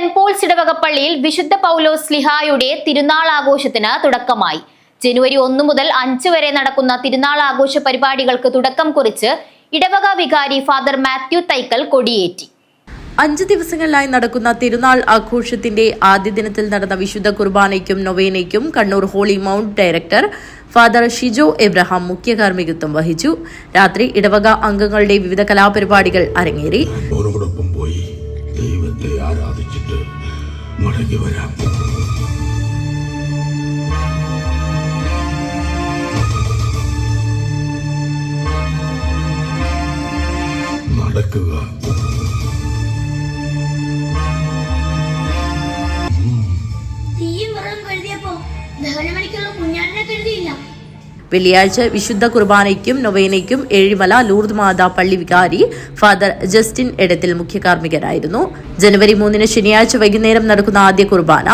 Saint Paul's ഇടവകപ്പള്ളിയിൽ വിശുദ്ധ പൗലോസ് സ്ലിഹായുടെ തിരുനാൾ ആഘോഷത്തിന് തുടക്കമായി. ജനുവരി ഒന്ന് മുതൽ അഞ്ച് വരെ നടക്കുന്ന തിരുനാൾ ആഘോഷ പരിപാടികൾക്ക് തുടക്കം കുറിച്ച് ഇടവക വികാരി ഫാദർ മാത്യു തൈക്കൽ കൊടിയേറ്റി. അഞ്ച് ദിവസങ്ങളിലായി നടക്കുന്ന തിരുനാൾ ആഘോഷത്തിന്റെ ആദ്യ ദിനത്തിൽ നടന്ന വിശുദ്ധ കുർബാനയ്ക്കും നൊവേനയ്ക്കും Kannur holy mount director father Shijo Abraham മുഖ്യ കാർമ്മികത്വം വഹിച്ചു. രാത്രി ഇടവക അംഗങ്ങളുടെ വിവിധ കലാപരിപാടികൾ അരങ്ങേറി. ദൈവത്തെ ആരാധിച്ചിട്ട് മടങ്ങി വരാം. നടക്കുക. തീയും വിറകും കരുതിയപ്പോ ദഹനമണിക്കുള്ള കുഞ്ഞാടിനെ കരുതിയില്ല വെള്ളിയാഴ്ച വിശുദ്ധ കുർബാനയ്ക്കും നൊവേനയ്ക്കും ഏഴിമല ലൂർദ് മാതാ പള്ളി വികാരി ഫാദർ ജസ്റ്റിൻ എടത്തിൽ മുഖ്യ കാർമ്മികരായിരുന്നു. ജനുവരി മൂന്നിന് ശനിയാഴ്ച വൈകുന്നേരം നടക്കുന്ന ആദ്യ കുർബാന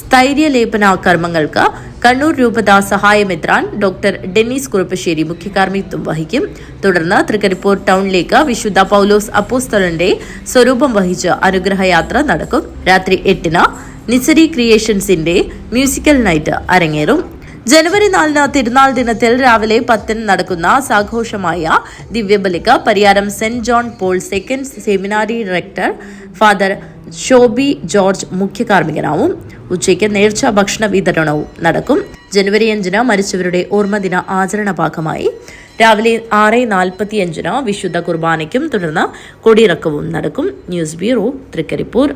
സ്ഥൈര്യലേപന കർമ്മങ്ങൾക്ക് കണ്ണൂർ രൂപത സഹായമെത്രാൻ ഡോക്ടർ ഡെന്നീസ് കുറുപ്പശ്ശേരി മുഖ്യ കാർമ്മികത്വം വഹിക്കും. തുടർന്ന് തൃക്കരിപ്പൂർ ടൗണിലേക്ക് വിശുദ്ധ പൗലോസ് അപ്പോസ്തലന്റെ സ്വരൂപം വഹിച്ച് അനുഗ്രഹയാത്ര നടക്കും. രാത്രി എട്ടിന് നിസരി ക്രിയേഷൻസിന്റെ മ്യൂസിക്കൽ നൈറ്റ് അരങ്ങേറും. ജനുവരി നാലിന് തിരുനാൾ ദിനത്തിൽ രാവിലെ പത്തിന് നടക്കുന്ന സാഘോഷമായ ദിവ്യബലിക Pariyaram saint John Paul second seminary director father Shoby George മുഖ്യ കാർമ്മികനാവും ഉച്ചയ്ക്ക് നേർച്ച ഭക്ഷണ വിതരണവും നടക്കും. ജനുവരി അഞ്ചിന് മരിച്ചവരുടെ ഓർമ്മദിന ആചരണ ഭാഗമായി. രാവിലെ ആറ് നാൽപ്പത്തിയഞ്ചിന് വിശുദ്ധ കുർബാനയ്ക്കും തുടർന്ന് കൊടിയിറക്കവും നടക്കും. News bureau Thrikaripur.